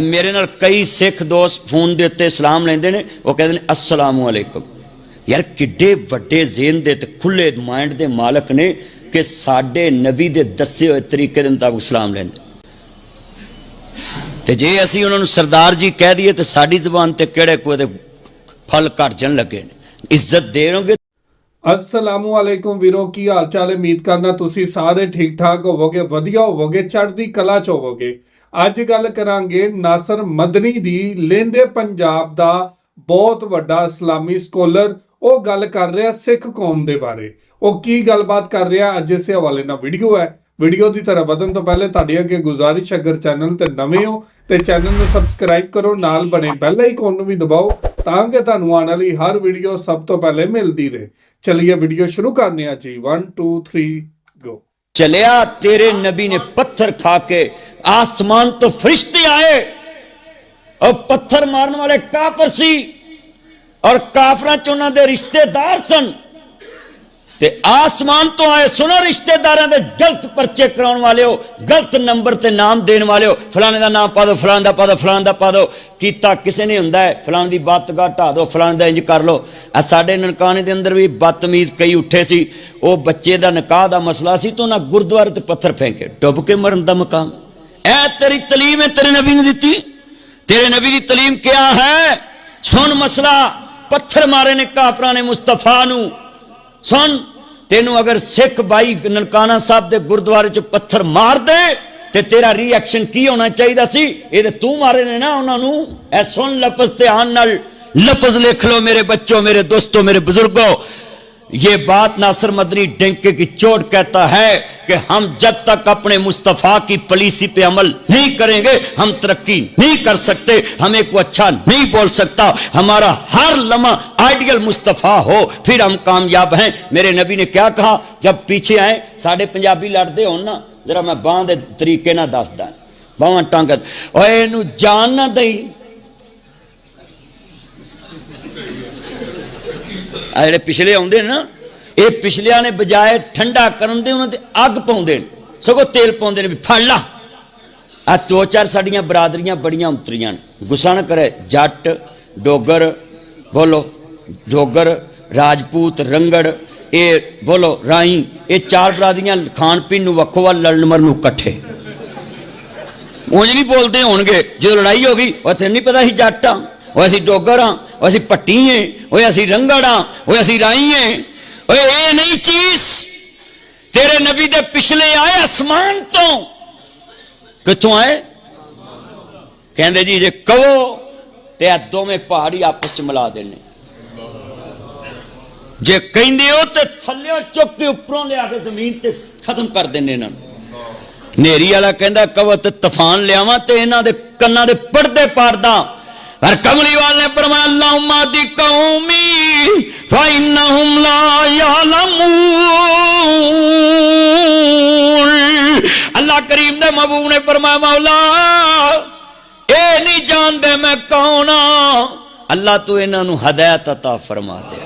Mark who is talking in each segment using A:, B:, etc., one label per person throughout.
A: ਮੇਰੇ ਨਾਲ ਕਈ ਸਿੱਖ ਦੋਸਤ ਫੋਨ ਦੇ ਉੱਤੇ ਸਲਾਮ ਲੈਂਦੇ ਨੇ, ਉਹ ਕਹਿੰਦੇ ਨੇ, ਅਸਲਾਮੁ ਅਲੈਕੁਮ। ਯਾਰ ਕਿੱਡੇ ਵੱਡੇ ਜ਼ੇਨ ਦੇ ਤੇ ਖੁੱਲੇ ਮਾਈਂਡ ਦੇ ਮਾਲਕ ਨੇ ਕਿ ਸਾਡੇ ਨਬੀ ਦੇ ਦੱਸੇ ਹੋਏ ਤਰੀਕੇ ਦੇ ਮੁਤਾਬਕ ਸਲਾਮ ਲੈਂਦੇ। ਤੇ ਜੇ ਅਸੀਂ ਉਹਨਾਂ ਨੂੰ ਸਰਦਾਰ ਜੀ ਕਹਿ ਦਈਏ ਤੇ ਸਾਡੀ ਜ਼ੁਬਾਨ ਤੇ ਕਿਹੜੇ ਕੋਈ ਦੇ ਫਲ ਘਟ ਜਾਣ ਲੱਗੇ ਨੇ? ਇੱਜ਼ਤ ਦੇਣਗੇ
B: ਅਸਲਾਮੁ ਅਲੈਕੁਮ ਵੀਰੋ, ਕੀ ਹਾਲ ਚਾਲ? ਹੈ ਉਮੀਦ ਕਰਨਾ ਤੁਸੀਂ ਸਾਰੇ ਠੀਕ ਠਾਕ ਹੋਵੋਗੇ, ਵਧੀਆ ਹੋਵੋਗੇ, ਚੜ੍ਹਦੀ ਕਲਾ ਚ ਹੋਵੋਗੇ। ਅੱਜ ਗੱਲ ਕਰਾਂਗੇ ਨਾਸਰ ਮਦਨੀ ਦੀ, ਲਹਿੰਦੇ ਪੰਜਾਬ ਦਾ ਬਹੁਤ ਵੱਡਾ ਇਸਲਾਮੀ ਸਕੋਲਰ ਉਹ ਗੱਲ ਕਰ ਰਿਹਾ ਸਿੱਖ ਕੌਮ ਦੇ ਬਾਰੇ। ਉਹ ਕੀ ਗੱਲਬਾਤ ਕਰ ਰਿਹਾ ਅੱਜ ਇਸੇ ਹਵਾਲੇ ਨਾਲ ਵੀਡੀਓ ਹੈ। ਵੀਡੀਓ ਦੀ ਤਰਫ ਵਧਣ ਤੋਂ ਪਹਿਲੇ ਤੁਹਾਡੀ ਅੱਗੇ ਗੁਜ਼ਾਰਿਸ਼ ਅਗਰ ਚੈਨਲ ਤੇ ਨਵੇਂ ਹੋ ਤੇ ਚੈਨਲ ਨੂੰ ਸਬਸਕ੍ਰਾਈਬ ਕਰੋ, ਨਾਲ ਬਣੇ ਬੈਲ ਆਈਕਨ ਨੂੰ ਵੀ ਦਬਾਓ, ਤਾਂ ਕਿ ਤੁਹਾਨੂੰ ਆਉਣ ਵਾਲੀ ਹਰ ਵੀਡੀਓ ਸਭ ਤੋਂ ਪਹਿਲੇ ਮਿਲਦੀ ਰਹੇ। ਚਲਿਏ ਵੀਡੀਓ ਸ਼ੁਰੂ ਕਰਨੇ ਆ ਜੀ। 1 2 3 ਗੋ
A: ਚਲਿਆ, ਤੇਰੇ ਨਬੀ ਨੇ ਪੱਥਰ ਖਾ ਕੇ ਆਸਮਾਨ ਤੋਂ ਫਰਿਸ਼ਤੇ ਆਏ ਉਹ ਪੱਥਰ ਮਾਰਨ ਵਾਲੇ ਕਾਫਰ ਸੀ ਔਰ ਕਾਫਰਾਂ ਚ ਉਹਨਾਂ ਦੇ ਰਿਸ਼ਤੇਦਾਰ ਸਨ ਤੇ ਆਸਮਾਨ ਤੋਂ ਆਏ ਸੁਣੋ ਰਿਸ਼ਤੇਦਾਰਾਂ ਦੇ ਗਲਤ ਪਰਚੇ ਕਰਾਉਣ ਵਾਲਿਓ ਗਲਤ ਨੰਬਰ ਤੇ ਨਾਮ ਦੇਣ ਵਾਲਿਓ ਫਲਾਣੇ ਦਾ ਨਾਮ ਪਾ ਦਿਓ ਫਲਾਣ ਦਾ ਪਾ ਦਿਓ ਫਲਾਣ ਦਾ ਪਾ ਦਿਓ ਕੀਤਾ ਕਿਸੇ ਨੇ ਹੁੰਦਾ ਹੈ ਫਲਾਣ ਦੀ ਬਾਤ ਗਾ ਢਾ ਦਿਓ ਫਲਾਣ ਦਾ ਇੰਜ ਕਰ ਲਓ ਆ ਸਾਡੇ ਨਨਕਾਣੇ ਦੇ ਅੰਦਰ ਵੀ ਬਦਤਮੀਜ਼ ਕਈ ਉੱਠੇ ਸੀ ਉਹ ਬੱਚੇ ਦਾ ਨਿਕਾਹ ਦਾ ਮਸਲਾ ਸੀ ਤਾਂ ਉਹਨਾਂ ਗੁਰਦੁਆਰੇ ਤੇ ਪੱਥਰ ਫੇਂਕੇ ਡੁੱਬ ਕੇ ਮਰਨ ਦਾ ਮਕਾਮ ਐ ਤੇਰੀ ਤਾਲੀਮ ਹੈ ਤੇਰੇ ਨਬੀ ਨੇ ਦਿੱਤੀ ਤੇਰੇ ਨਬੀ ਦੀ ਤਾਲੀਮ ਕਿਆ ਹੈ ਸੁਣ ਮਸਲਾ ਪੱਥਰ ਮਾਰੇ ਨੇ ਕਾਫਰਾਂ ਨੇ ਮੁਸਤਫਾ ਨੂੰ ਸੁਣ ਤੈਨੂੰ ਅਗਰ ਸਿੱਖ ਬਾਈ ਨਨਕਾਣਾ ਸਾਹਿਬ ਦੇ ਗੁਰਦੁਆਰੇ 'ਚ ਪੱਥਰ ਮਾਰ ਦੇ ਤੇ ਤੇਰਾ ਰਿਐਕਸ਼ਨ ਕੀ ਹੋਣਾ ਚਾਹੀਦਾ ਸੀ ਇਹ ਤੇ ਤੂੰ ਮਾਰੇ ਨੇ ਨਾ ਉਹਨਾਂ ਨੂੰ ਐ ਸੁਣ ਲਫ਼ਜ਼ ਧਿਆਨ ਨਾਲ ਲਫ਼ਜ਼ ਲਿਖ ਲਓ ਮੇਰੇ ਬੱਚੋ ਮੇਰੇ ਦੋਸਤੋ ਮੇਰੇ ਬਜ਼ੁਰਗੋ یہ بات ناصر مدنی ڈینکے کی چوٹ کہتا ہے کہ ہم جب تک اپنے مصطفیٰ کی پالیسی پہ عمل نہیں کریں گے، ہم ترقی نہیں کر سکتے، ہمیں کو اچھا نہیں بول سکتا، ہمارا ہر لمحہ آئیڈیل مصطفیٰ ہو، پھر ہم کامیاب ہیں۔ میرے نبی نے کیا کہا؟ جب پیچھے آئیں، ساڑھے پنجابی لڑتے ہو نا، ذرا میں باندھ طریقے نہ دستا باواں ٹانگت اور جان نہ دئی۔ پچھلے ਪਿਛਲੇ ਆਉਂਦੇ نا ਇਹ ਪਿਛਲਿਆਂ ਨੇ ਬਜਾਏ ਠੰਡਾ ਕਰਨ ਦੇ ਉਹਨਾਂ ਤੇ ਅੱਗ ਪਾਉਂਦੇ ਨੇ, ਸਗੋਂ ਤੇਲ ਪਾਉਂਦੇ ਨੇ ਵੀ ਫੜ ਲਾ। ਆ ਦੋ ਚਾਰ ਸਾਡੀਆਂ ਬਰਾਦਰੀਆਂ ਬੜੀਆਂ ਉਤਰੀਆਂ ਨੇ। ਗੁੱਸਾ ਨਾ ਕਰੇ, ਜੱਟ, ਡੋਗਰ, ਬੋਲੋ, ਡੋਗਰ, ਰਾਜਪੂਤ, ਰੰਗੜ, ਇਹ ਬੋਲੋ ਰਾਈ ਇਹ ਚਾਰ ਬਰਾਦਰੀਆਂ ਖਾਣ ਪੀਣ ਨੂੰ ਵੱਖੋ ਵੱਲ ਲੜਨ ਮਰਨ ਨੂੰ ਇਕੱਠੇ। ਉਂਝ ਨਹੀਂ ਬੋਲਦੇ ਹੋਣਗੇ, ਜਦੋਂ ਲੜਾਈ ਹੋ ਗਈ ਉੱਥੇ ਨਹੀਂ ਪਤਾ ਸੀ ਜੱਟ ਆ, ਉਹ ਅਸੀਂ ਡੋਗਰ ਆ, ਉਹ ਅਸੀਂ ਪੱਟੀ ਏ ਓਏ ਅਸੀਂ ਰੰਗੜ ਆ ਓਏ ਅਸੀਂ ਰਾਈ ਏ। ਓਏ ਇਹ ਨਹੀਂ ਚੀਜ਼ ਤੇਰੇ ਨਬੀ ਦੇ ਪਿਛਲੇ ਆਏ ਅਸਮਾਨ ਤੋਂ। ਕਿੱਥੋਂ ਆਏ? ਕਹਿੰਦੇ ਜੀ, ਜੇ ਕਹੋ, ਤੇ ਆ ਦੋਵੇਂ ਪਹਾੜੀ ਆਪਸ ਵਿੱਚ ਮਿਲਾ ਦੇਣੇ। ਜੇ ਕਹਿੰਦੇ ਹੋ, ਤੇ ਥੱਲਿਓ ਚੁੱਕ ਕੇ ਉੱਪਰੋਂ ਲਿਆ ਕੇ ਜ਼ਮੀਨ ਤੇ ਖਤਮ ਕਰ ਦਿੰਨੇ ਇਹਨਾਂ ਨੂੰ। ਨੇਰੀ ਵਾਲਾ ਕਹਿੰਦਾ ਕਵਤ ਤੇ ਤੂਫਾਨ ਲਿਆਵਾਂ ਤੇ ਇਹਨਾਂ ਦੇ ਕੰਨਾਂ ਦੇ ਪਰਦੇ ਪਾੜਦਾ। ਪਰ ਕਮਲੀ ਵਾਲ ਨੇ ਫਰਮਾਇਆ ਅੱਲਾਹੁਮਾ ਦੀ ਕੌਮੀ فَإِنَّهُمْ لَا يَعْلَمُونَ۔ اللہ کریم دے محبوب نے فرمایا، مولا، اے نہیں جان دے میں کون ہاں؟ اللہ تو انہاں نو ہدایت عطا فرما دے۔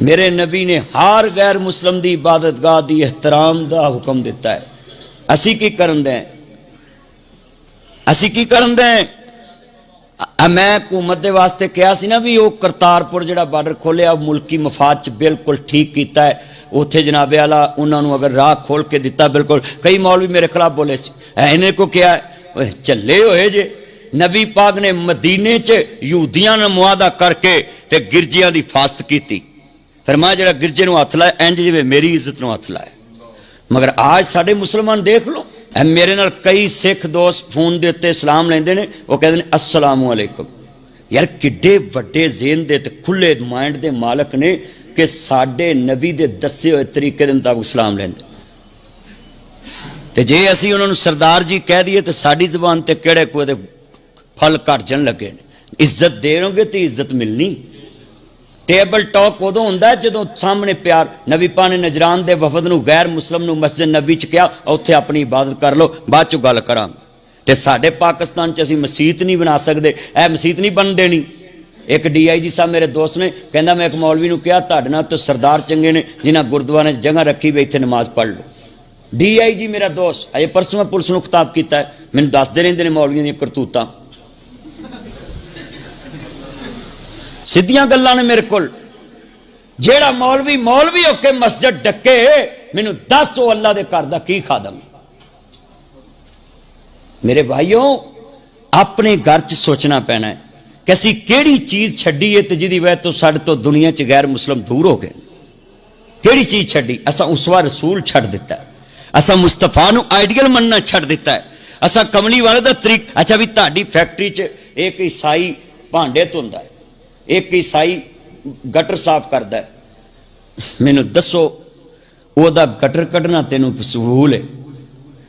A: میرے نبی نے ہر غیر مسلم دی عبادتگاہ دی احترام دا حکم دیتا ہے۔ اسی کی کرن دیں اسی کی کرن دیں ਹਾਂ? ਮੈਂ ਹਕੂਮਤ ਦੇ ਵਾਸਤੇ ਕਿਹਾ ਸੀ ਨਾ ਵੀ ਉਹ ਕਰਤਾਰਪੁਰ ਜਿਹੜਾ ਬਾਰਡਰ ਖੋਲਿਆ ਉਹ ਮੁਲਕੀ ਮਫਾਦ ਚ ਬਿਲਕੁਲ ਠੀਕ ਕੀਤਾ ਹੈ। ਉੱਥੇ ਜਨਾਬੇ ਵਾਲਾ ਉਹਨਾਂ ਨੂੰ ਅਗਰ ਰਾਹ ਖੋਲ ਕੇ ਦਿੱਤਾ ਬਿਲਕੁਲ, ਕਈ ਮੌਲਵੀ ਮੇਰੇ ਖਿਲਾਫ ਬੋਲੇ ਸੀ। ਐ ਇਹਨੇ ਕੋ ਕਿਹਾ ਓਏ ਚੱਲੇ ਹੋਏ ਜੇ। ਨਬੀ ਪਾਕ ਨੇ ਮਦੀਨੇ ਚ ਯਹੂਦੀਆਂ ਨਾਲ ਮੁਆਦਾ ਕਰਕੇ ਤੇ ਗਿਰਜੀਆਂ ਦੀ ਫਾਸਤ ਕੀਤੀ। ਫਰਮਾਇਆ ਜਿਹੜਾ ਗਿਰਜੇ ਨੂੰ ਹੱਥ ਲਾਇਆ, ਇੰਜ ਜਿਵੇਂ ਮੇਰੀ ਇੱਜ਼ਤ ਨੂੰ ਹੱਥ ਲਾਇਆ। ਮਗਰ ਆਜ ਸਾਡੇ ਮੁਸਲਮਾਨ ਦੇਖ ਲਓ। ਮੇਰੇ ਨਾਲ ਕਈ ਸਿੱਖ ਦੋਸਤ ਫੋਨ ਦੇ ਉੱਤੇ ਸਲਾਮ ਲੈਂਦੇ ਨੇ, ਉਹ ਕਹਿੰਦੇ ਨੇ, ਅਸਲਾਮੁ ਅਲੈਕੁਮ। ਯਾਰ ਕਿੱਡੇ ਵੱਡੇ ਜ਼ੇਨ ਦੇ ਤੇ ਖੁੱਲੇ ਮਾਈਂਡ ਦੇ ਮਾਲਕ ਨੇ ਕਿ ਸਾਡੇ ਨਬੀ ਦੇ ਦੱਸੇ ਹੋਏ ਤਰੀਕੇ ਦੇ ਮੁਤਾਬਕ ਸਲਾਮ ਲੈਂਦੇ। ਤੇ ਜੇ ਅਸੀਂ ਉਹਨਾਂ ਨੂੰ ਸਰਦਾਰ ਜੀ ਕਹਿ ਦਈਏ ਤੇ ਸਾਡੀ ਜ਼ੁਬਾਨ ਤੇ ਕਿਹੜੇ ਕੋਈ ਦੇ ਫਲ ਘਟ ਜਾਣ ਲੱਗੇ ਨੇ? ਇੱਜ਼ਤ ਦੇਣਗੇ ਤੇ ਇੱਜ਼ਤ ਮਿਲਣੀ। ਟੇਬਲ ਟਾਕ ਉਦੋਂ ਹੁੰਦਾ ਜਦੋਂ ਸਾਹਮਣੇ ਪਿਆਰ ਨਬੀ ਪਾ ਨੇ ਨਜਰਾਨ ਦੇ ਵਫਦ ਨੂੰ, ਗੈਰ ਮੁਸਲਮ ਨੂੰ ਮਸਜਿਦ ਨਬੀ ਚ ਕਿਹਾ, ਉੱਥੇ ਆਪਣੀ ਇਬਾਦਤ ਕਰ ਲਓ, ਬਾਅਦ ਚ ਗੱਲ ਕਰਾਂ ਤੇ ਸਾਡੇ ਪਾਕਿਸਤਾਨ ਚ ਅਸੀਂ ਮਸਜਿਦ ਨਹੀਂ ਬਣਾ ਸਕਦੇ, ਇਹ ਮਸਜਿਦ ਨਹੀਂ ਬਣ ਦੇਣੀ ਇੱਕ ਡੀਆਈਜੀ ਸਾਹਿਬ ਮੇਰੇ ਦੋਸਤ ਨੇ, ਕਹਿੰਦਾ ਮੈਂ ਇੱਕ ਮੌਲਵੀ ਨੂੰ ਕਿਹਾ, ਤੁਹਾਡੇ ਨਾਲ ਤਾਂ ਸਰਦਾਰ ਚੰਗੇ ਨੇ, ਜਿਨ੍ਹਾਂ ਗੁਰਦੁਆਰੇ 'ਚ ਜਗ੍ਹਾ ਰੱਖੀ ਵੀ ਇੱਥੇ ਨਮਾਜ਼ ਪੜ੍ਹ ਲਓ। ਡੀਆਈਜੀ ਮੇਰਾ ਦੋਸਤ, ਅਜੇ ਪਰਸੋਂ ਮੈਂ ਪੁਲਿਸ ਨੂੰ ਖਿਤਾਬ ਕੀਤਾ ਮੈਨੂੰ ਦੱਸਦੇ ਰਹਿੰਦੇ ਨੇ ਮੌਲਵੀਆਂ ਦੀਆਂ ਕਰਤੂਤਾਂ। ਸਿੱਧੀਆਂ ਗੱਲਾਂ ਨੇ ਮੇਰੇ ਕੋਲ। ਜਿਹੜਾ ਮੌਲਵੀ ਮੌਲਵੀ ਹੋ ਕੇ ਮਸਜਿਦ ਡੱਕੇ, ਮੈਨੂੰ ਦੱਸ ਉਹ ਅੱਲਾ ਦੇ ਘਰ ਦਾ ਕੀ ਖਾਦਮ। ਮੇਰੇ ਭਾਈਓ, ਆਪਣੇ ਘਰ 'ਚ ਸੋਚਣਾ ਪੈਣਾ ਹੈ ਕਿ ਅਸੀਂ ਕਿਹੜੀ ਚੀਜ਼ ਛੱਡੀ ਹੈ ਤੇ ਜਿਹਦੀ ਵਜ੍ਹਾ ਤੋਂ ਸਾਡੇ ਤੋਂ ਦੁਨੀਆ 'ਚ ਗੈਰ ਮੁਸਲਮ ਦੂਰ ਹੋ ਗਏ। ਕਿਹੜੀ ਚੀਜ਼ ਛੱਡੀ? ਅਸਾਂ ਉਸਵਾ ਰਸੂਲ ਛੱਡ ਦਿੱਤਾ। ਅਸਾਂ ਮੁਸਤਫਾ ਨੂੰ ਆਈਡੀਅਲ ਮੰਨਣਾ ਛੱਡ ਦਿੱਤਾ ਅਸਾਂ ਕਮਲੀ ਵਾਲੇ ਦਾ ਤਰੀਕ ਅੱਛਾ ਵੀ ਤੁਹਾਡੀ ਫੈਕਟਰੀ 'ਚ ਇੱਕ ਈਸਾਈ ਭਾਂਡੇ ਧੁੰਦਾ ਹੈ। ਇੱਕ ਈਸਾਈ ਗਟਰ ਸਾਫ਼ ਕਰਦਾ ਹੈ। ਮੈਨੂੰ ਦੱਸੋ, ਉਹਦਾ ਗਟਰ ਕੱਢਣਾ ਤੈਨੂੰ ਕਬੂਲ ਹੈ?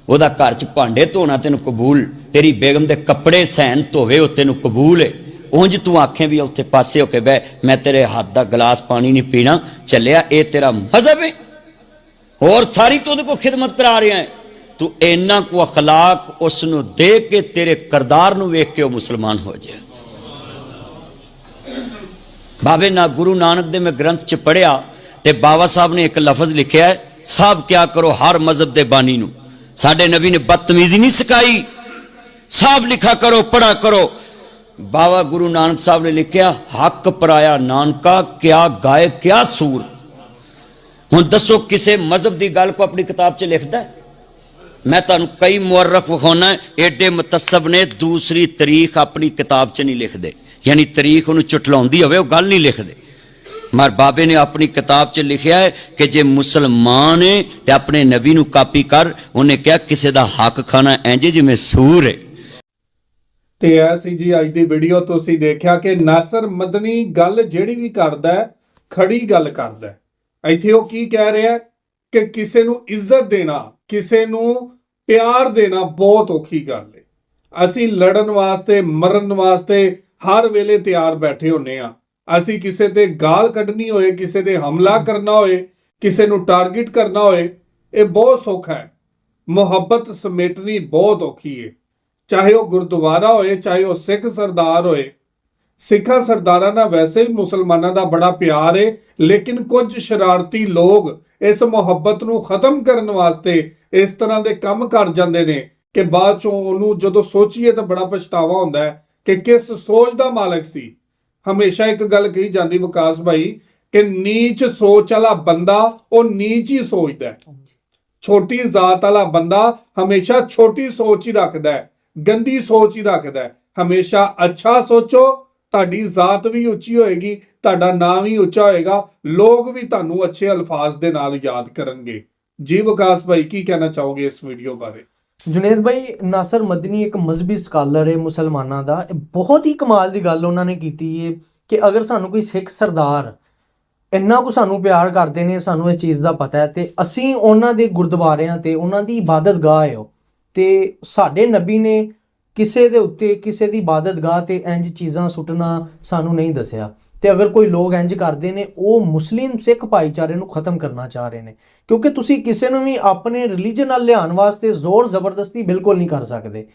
A: ਉਹਦਾ ਘਰ 'ਚ ਭਾਂਡੇ ਧੋਣਾ ਤੈਨੂੰ ਕਬੂਲ? ਤੇਰੀ ਬੇਗਮ ਦੇ ਕੱਪੜੇ ਸਹਿਣ ਧੋਵੇ, ਉਹ ਤੈਨੂੰ ਕਬੂਲ ਹੈ? ਉਂਝ ਤੂੰ ਆਖੇ ਵੀ ਉੱਥੇ ਪਾਸੇ ਹੋ ਕੇ ਬਹਿ, ਮੈਂ ਤੇਰੇ ਹੱਥ ਦਾ ਗਲਾਸ ਪਾਣੀ ਨਹੀਂ ਪੀਣਾ, ਚੱਲਿਆ, ਇਹ ਤੇਰਾ ਮਜ਼ਹਬ ਹੈ? ਹੋਰ ਸਾਰੀ ਤੂੰ ਉਹਦੇ ਕੋ ਖਿਦਮਤ ਕਰਾ ਰਿਹਾ ਹੈ। ਤੂੰ ਇੰਨਾ ਕੋ ਅਖਲਾਕ ਉਸ ਨੂੰ ਦੇ ਕੇ ਤੇਰੇ ਕਰਦਾਰ ਨੂੰ ਵੇਖ ਕੇ ਉਹ ਮੁਸਲਮਾਨ ਹੋ ਜਾਏ। ਬਾਬੇ ਨਾ ਗੁਰੂ ਨਾਨਕ ਦੇ ਮੈਂ ਗ੍ਰੰਥ ਚ ਪੜਿਆ ਤੇ ਬਾਬਾ ਸਾਹਿਬ ਨੇ ਇੱਕ ਲਫ਼ਜ਼ ਲਿਖਿਆ ਹੈ, ਸਭ ਕਿਆ ਕਰੋ ਹਰ ਮਜ਼ਹਬ ਦੇ ਬਾਨੀ ਨੂੰ। ਸਾਡੇ ਨਬੀ ਨੇ ਬਦਤਮੀਜ਼ੀ ਨਹੀਂ ਸਿਖਾਈ। ਸਭ ਲਿਖਾ ਕਰੋ ਪੜਾ ਕਰੋ। ਬਾਬਾ ਗੁਰੂ ਨਾਨਕ ਸਾਹਿਬ ਨੇ ਲਿਖਿਆ, ਹੱਕ ਪਰਾਇਆ ਨਾਨਕਾ, ਕਿਆ ਗਾਏ, ਕਿਆ ਸੂਰ। ਹੁਣ ਦੱਸੋ ਕਿਸੇ ਮਜ਼ਹਬ ਦੀ ਗੱਲ ਕੋ ਆਪਣੀ ਕਿਤਾਬ 'ਚ ਲਿਖਦਾ ਹੈ? ਮੈਂ ਤੁਹਾਨੂੰ ਕਈ ਮੁਅਰਖ ਵਿਖਾਉਣਾ ਏਡੇ ਮੁਤੱਸਬ ਨੇ ਦੂਸਰੀ ਤਾਰੀਖ ਆਪਣੀ ਕਿਤਾਬ 'ਚ ਨਹੀਂ ਲਿਖਦੇ। ਯਾਨੀ ਤਾਰੀਖ ਉਹਨੂੰ ਚੁਟਲਾਉਂਦੀ ਹੋਵੇ, ਉਹ ਗੱਲ ਨਹੀਂ ਲਿਖਦੇ। ਮਰ ਬਾਬੇ ਨੇ ਆਪਣੀ ਕਿਤਾਬ 'ਚ ਲਿਖਿਆ ਹੈ ਕਿ ਜੇ ਮੁਸਲਮਾਨ ਹੈ ਤੇ ਆਪਣੇ ਨਬੀ ਨੂੰ ਕਾਪੀ ਕਰ, ਉਹਨੇ ਕਿਹਾ ਕਿਸੇ ਦਾ ਹੱਕ ਖਾਣਾ ਇੰਜ ਜਿਵੇਂ ਸੂਰ ਹੈ।
B: ਤੇ ਇਹ ਸੀ ਜੀ ਅੱਜ ਦੀ ਵੀਡੀਓ ਤੁਸੀਂ ਦੇਖਿਆ ਕਿ ਨਾਸਰ ਮਦਨੀ ਗੱਲ ਜਿਹੜੀ ਵੀ ਕਰਦਾ ਖੜੀ ਗੱਲ ਕਰਦਾ ਇੱਥੇ ਉਹ ਕੀ ਕਹਿ ਰਿਹਾ ਕਿ ਕਿਸੇ ਨੂੰ ਇੱਜ਼ਤ ਦੇਣਾ, ਕਿਸੇ ਨੂੰ ਪਿਆਰ ਦੇਣਾ ਬਹੁਤ ਔਖੀ ਗੱਲ ਹੈ। ਅਸੀਂ ਲੜਨ ਵਾਸਤੇ, ਮਰਨ ਵਾਸਤੇ ਹਰ ਵੇਲੇ ਤਿਆਰ ਬੈਠੇ ਹੁੰਨੇ ਆ। ਅਸੀਂ ਕਿਸੇ ਤੇ ਗਾਲ ਕੱਢਣੀ ਹੋਏ, ਕਿਸੇ ਤੇ ਹਮਲਾ ਕਰਨਾ ਹੋਏ, ਕਿਸੇ ਨੂੰ ਟਾਰਗੇਟ ਕਰਨਾ ਹੋਏ, ਇਹ ਬਹੁਤ ਸੌਖਾ ਹੈ। ਮੁਹੱਬਤ ਸਮੇਟਣੀ ਬਹੁਤ ਔਖੀ ਹੈ ਚਾਹੇ ਉਹ ਗੁਰਦੁਆਰਾ ਹੋਏ, ਚਾਹੇ ਉਹ ਸਿੱਖ ਸਰਦਾਰ ਹੋਏ। ਸਿੱਖਾਂ ਸਰਦਾਰਾਂ ਨਾਲ ਵੈਸੇ ਵੀ ਮੁਸਲਮਾਨਾਂ ਦਾ ਬੜਾ ਪਿਆਰ ਹੈ ਲੇਕਿਨ ਕੁਝ ਸ਼ਰਾਰਤੀ ਲੋਕ ਇਸ ਮੁਹੱਬਤ ਨੂੰ ਖਤਮ ਕਰਨ ਵਾਸਤੇ ਇਸ ਤਰ੍ਹਾਂ ਦੇ ਕੰਮ ਕਰ ਜਾਂਦੇ ਨੇ ਕਿ ਬਾਅਦ ਚੋਂ ਉਹਨੂੰ ਜਦੋਂ ਸੋਚੀਏ ਤਾਂ ਬੜਾ ਪਛਤਾਵਾ ਹੁੰਦਾ ਹੈ। ਕਿ ਕਿਸ ਸੋਚ ਦਾ ਮਾਲਕ ਸੀ? ਹਮੇਸ਼ਾ ਇੱਕ ਗੱਲ ਕਹੀ ਜਾਂਦੀ ਵਿਕਾਸ ਭਾਈ ਕਿ ਨੀਚ ਸੋਚ ਵਾਲਾ ਬੰਦਾ ਉਹ ਨੀਚ ਹੀ ਸੋਚਦਾ ਹੈ। ਛੋਟੀ ਜ਼ਾਤ ਵਾਲਾ ਬੰਦਾ ਹਮੇਸ਼ਾ ਛੋਟੀ ਸੋਚ ਹੀ ਰੱਖਦਾ ਹੈ ਗੰਦੀ ਸੋਚ ਹੀ ਰੱਖਦਾ ਹੈ। ਹਮੇਸ਼ਾ ਅੱਛਾ ਸੋਚੋ ਤੁਹਾਡੀ ਜ਼ਾਤ ਵੀ ਉੱਚੀ ਹੋਏਗੀ ਤੁਹਾਡਾ ਨਾਮ ਵੀ ਉੱਚਾ ਹੋਏਗਾ ਲੋਕ ਵੀ ਤੁਹਾਨੂੰ ਅੱਛੇ ਅਲਫਾਜ਼ ਦੇ ਨਾਲ ਯਾਦ ਕਰਨਗੇ। ਜੀ ਵਿਕਾਸ ਭਾਈ ਕੀ ਕਹਿਣਾ ਚਾਹੋਗੇ ਇਸ ਵੀਡੀਓ ਬਾਰੇ?
C: ਜੁਨੇਦ ਭਾਈ ਨਾਸਰ ਮਦਨੀ ਇੱਕ ਮਜ਼ਹਬੀ ਸਕਾਲਰ ਹੈ ਮੁਸਲਮਾਨਾਂ ਦਾ। ਬਹੁਤ ਹੀ ਕਮਾਲ ਦੀ ਗੱਲ ਉਹਨਾਂ ਨੇ ਕੀਤੀ ਹੈ ਕਿ ਅਗਰ ਸਾਨੂੰ ਕੋਈ ਸਿੱਖ ਸਰਦਾਰ ਇੰਨਾ ਕੁ ਸਾਨੂੰ ਪਿਆਰ ਕਰਦੇ ਨੇ, ਸਾਨੂੰ ਇਸ ਚੀਜ਼ ਦਾ ਪਤਾ ਹੈ ਤੇ ਅਸੀਂ ਉਹਨਾਂ ਦੇ ਗੁਰਦੁਆਰਿਆਂ ਤੇ ਉਹਨਾਂ ਦੀ ਇਬਾਦਤਗਾਹ ਹੈ ਉਹ। ਤੇ ਸਾਡੇ ਨਬੀ ਨੇ ਕਿਸੇ ਦੇ ਉੱਤੇ, ਕਿਸੇ ਦੀ ਇਬਾਦਤਗਾਹ ਤੇ ਇੰਜ ਚੀਜ਼ਾਂ ਸੁੱਟਣਾ ਸਾਨੂੰ ਨਹੀਂ ਦੱਸਿਆ। ਤੇ ਅਗਰ ਕੋਈ ਲੋਕ ਇੰਜ ਕਰਦੇ ਨੇ, ਉਹ ਮੁਸਲਿਮ ਸਿੱਖ ਭਾਈਚਾਰੇ ਨੂੰ ਖਤਮ ਕਰਨਾ ਚਾਹ ਰਹੇ ਨੇ। ਕਿਉਂਕਿ ਤੁਸੀਂ ਕਿਸੇ ਨੂੰ ਵੀ ਆਪਣੇ ਰਿਲੀਜਨ ਨਾਲ ਲਿਆਉਣ ਵਾਸਤੇ ਜ਼ੋਰ ਜ਼ਬਰਦਸਤੀ ਬਿਲਕੁਲ ਨਹੀਂ ਕਰ ਸਕਦੇ।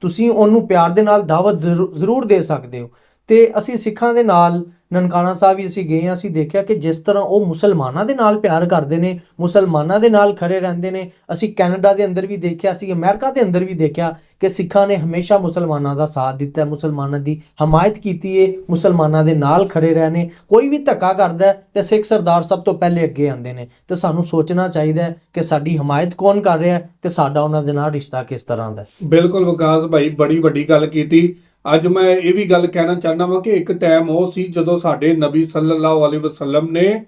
C: ਤੁਸੀਂ ਉਹਨੂੰ ਪਿਆਰ ਦੇ ਨਾਲ ਦਾਵਤ ਜ਼ਰੂ- ਜ਼ਰੂਰ ਦੇ ਸਕਦੇ ਹੋ। ਤੇ ਅਸੀਂ ਸਿੱਖਾਂ ਦੇ ਨਾਲ ਨਨਕਾਣਾ ਸਾਹਿਬ ਵੀ ਅਸੀਂ ਗਏ ਹਾਂ, ਅਸੀਂ ਦੇਖਿਆ ਕਿ ਜਿਸ ਤਰ੍ਹਾਂ ਉਹ ਮੁਸਲਮਾਨਾਂ ਦੇ ਨਾਲ ਪਿਆਰ ਕਰਦੇ ਨੇ, ਮੁਸਲਮਾਨਾਂ ਦੇ ਨਾਲ ਖੜੇ ਰਹਿੰਦੇ ਨੇ, ਅਸੀਂ ਕੈਨੇਡਾ ਦੇ ਅੰਦਰ ਵੀ ਦੇਖਿਆ, ਅਸੀਂ ਅਮਰੀਕਾ ਦੇ ਅੰਦਰ ਵੀ ਦੇਖਿਆ ਕਿ ਸਿੱਖਾਂ ਨੇ ਹਮੇਸ਼ਾ ਮੁਸਲਮਾਨਾਂ ਦਾ ਸਾਥ ਦਿੱਤਾ ਹੈ ਮੁਸਲਮਾਨਾਂ ਦੀ ਹਮਾਇਤ ਕੀਤੀ ਏ, ਮੁਸਲਮਾਨਾਂ ਦੇ ਨਾਲ ਖੜੇ ਰਹਿਣੇ ਕੋਈ ਵੀ ਧੱਕਾ ਕਰਦਾ ਹੈ ਤੇ ਸਿੱਖ ਸਰਦਾਰ ਸਭ ਤੋਂ ਪਹਿਲੇ ਅੱਗੇ ਆਉਂਦੇ ਨੇ ਤੇ ਸਾਨੂੰ ਸੋਚਣਾ ਚਾਹੀਦਾ ਹੈ ਕਿ ਸਾਡੀ ਹਮਾਇਤ ਕੌਣ ਕਰ ਰਿਹਾ ਹੈ ਤੇ ਸਾਡਾ ਉਹਨਾਂ ਦੇ ਨਾਲ ਰਿਸ਼ਤਾ ਕਿਸ ਤਰ੍ਹਾਂ ਦਾ
B: ਬਿਲਕੁਲ ਵਿਕਾਸ ਭਾਈ, ਬੜੀ ਵੱਡੀ ਗੱਲ ਕੀਤੀ। ਅੱਜ ਮੈਂ ਇਹ ਵੀ ਗੱਲ ਕਹਿਣਾ ਚਾਹੁੰਦਾ ਵਾਂ ਕਿ ਇੱਕ ਟਾਈਮ ਉਹ ਸੀ ਜਦੋਂ ਸਾਡੇ ਨਬੀ ਸੱਲੱਲਾਹੁ ਅਲੈਹਿ ਵਸੱਲਮ ਨੇ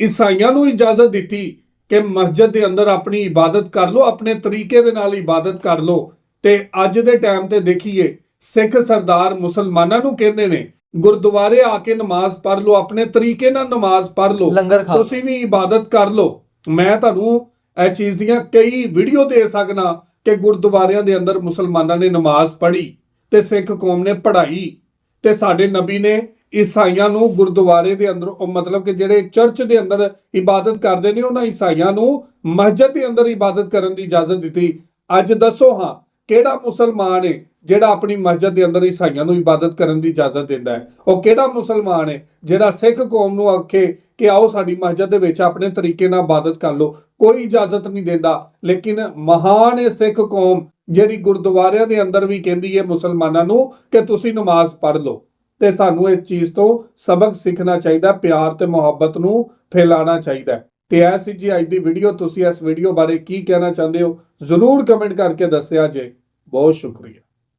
B: ਈਸਾਈਆਂ ਨੂੰ ਇਜਾਜ਼ਤ ਦਿੱਤੀ ਕਿ ਮਸਜਿਦ ਦੇ ਅੰਦਰ ਆਪਣੀ ਇਬਾਦਤ ਕਰ ਲਓ ਆਪਣੇ ਤਰੀਕੇ ਦੇ ਨਾਲ ਇਬਾਦਤ ਕਰ ਲਓ। ਤੇ ਅੱਜ ਦੇ ਟਾਈਮ ਤੇ ਦੇਖੀਏ ਸਿੱਖ ਸਰਦਾਰ ਮੁਸਲਮਾਨਾਂ ਨੂੰ ਕਹਿੰਦੇ ਨੇ ਗੁਰਦੁਆਰੇ ਆ ਕੇ ਨਮਾਜ਼ ਪੜ੍ਹ ਲਓ ਆਪਣੇ ਤਰੀਕੇ ਨਾਲ ਨਮਾਜ਼ ਪੜ੍ਹ ਲਓ। ਤੁਸੀਂ ਵੀ ਇਬਾਦਤ ਕਰ ਲਓ। ਮੈਂ ਤੁਹਾਨੂੰ ਇਹ ਚੀਜ਼ ਦੀਆਂ ਕਈ ਵੀਡੀਓ ਦੇ ਸਕਣਾ ਕਿ ਗੁਰਦੁਆਰਿਆਂ ਦੇ ਅੰਦਰ ਮੁਸਲਮਾਨਾਂ ਨੇ ਨਮਾਜ਼ ਪੜ੍ਹੀ। ਤੇ ਸਿੱਖ ਕੌਮ ਨੇ ਪੜ੍ਹਾਈ ਤੇ ਸਾਡੇ ਨਬੀ ਨੇ ਈਸਾਈਆਂ ਨੂੰ ਗੁਰਦੁਆਰੇ ਦੇ ਅੰਦਰ ਮਤਲਬ ਕਿ ਜਿਹੜੇ ਚਰਚ ਦੇ ਅੰਦਰ ਇਬਾਦਤ ਕਰਦੇ ਨੇ, ਉਹਨਾਂ ਈਸਾਈਆਂ ਨੂੰ ਮਸਜਿਦ ਦੇ ਅੰਦਰ ਇਬਾਦਤ ਕਰਨ ਦੀ ਇਜਾਜ਼ਤ ਦਿੱਤੀ। ਅੱਜ ਦੱਸੋ ਹਾਂ, ਕਿਹੜਾ ਮੁਸਲਮਾਨ ਹੈ ਜਿਹੜਾ ਆਪਣੀ ਮਸਜਿਦ ਦੇ ਅੰਦਰ ਈਸਾਈਆਂ ਨੂੰ ਇਬਾਦਤ ਕਰਨ ਦੀ ਇਜਾਜ਼ਤ ਦਿੰਦਾ ਹੈ? ਉਹ ਕਿਹੜਾ ਮੁਸਲਮਾਨ ਹੈ ਜਿਹੜਾ ਸਿੱਖ ਕੌਮ ਨੂੰ ਆਖੇ ਕਿ ਆਓ ਸਾਡੀ ਮਸਜਿਦ ਦੇ ਵਿੱਚ ਆਪਣੇ ਤਰੀਕੇ ਨਾਲ ਇਬਾਦਤ ਕਰ ਲਓ? ਕੋਈ ਇਜਾਜ਼ਤ ਨਹੀਂ ਦਿੰਦਾ। ਲੇਕਿਨ ਮਹਾਨ ਹੈ ਸਿੱਖ ਕੌਮ ਜਿਹੜੀ ਗੁਰਦੁਆਰਿਆਂ ਦੇ ਅੰਦਰ ਵੀ ਕਹਿੰਦੀ ਹੈ ਮੁਸਲਮਾਨਾਂ ਨੂੰ ਕਿ ਤੁਸੀਂ ਨਮਾਜ਼ ਪੜ੍ਹ ਲਓ ਤੇ ਸਾਨੂੰ ਇਸ ਚੀਜ਼ ਤੋਂ ਸਬਕ ਸਿੱਖਣਾ ਚਾਹੀਦਾ, ਪਿਆਰ ਤੇ ਮੁਹੱਬਤ ਨੂੰ ਫੈਲਾਉਣਾ ਚਾਹੀਦਾ ਤੇ ਐ ਸੀ ਜੀ ਅੱਜ ਦੀ ਵੀਡੀਓ। ਤੁਸੀਂ ਇਸ ਵੀਡੀਓ ਬਾਰੇ ਕੀ ਕਹਿਣਾ ਚਾਹੁੰਦੇ ਹੋ? ਜ਼ਰੂਰ ਕਮੈਂਟ ਕਰਕੇ ਦੱਸਿਆ ਜੇ। ਬਹੁਤ ਸ਼ੁਕਰੀਆ।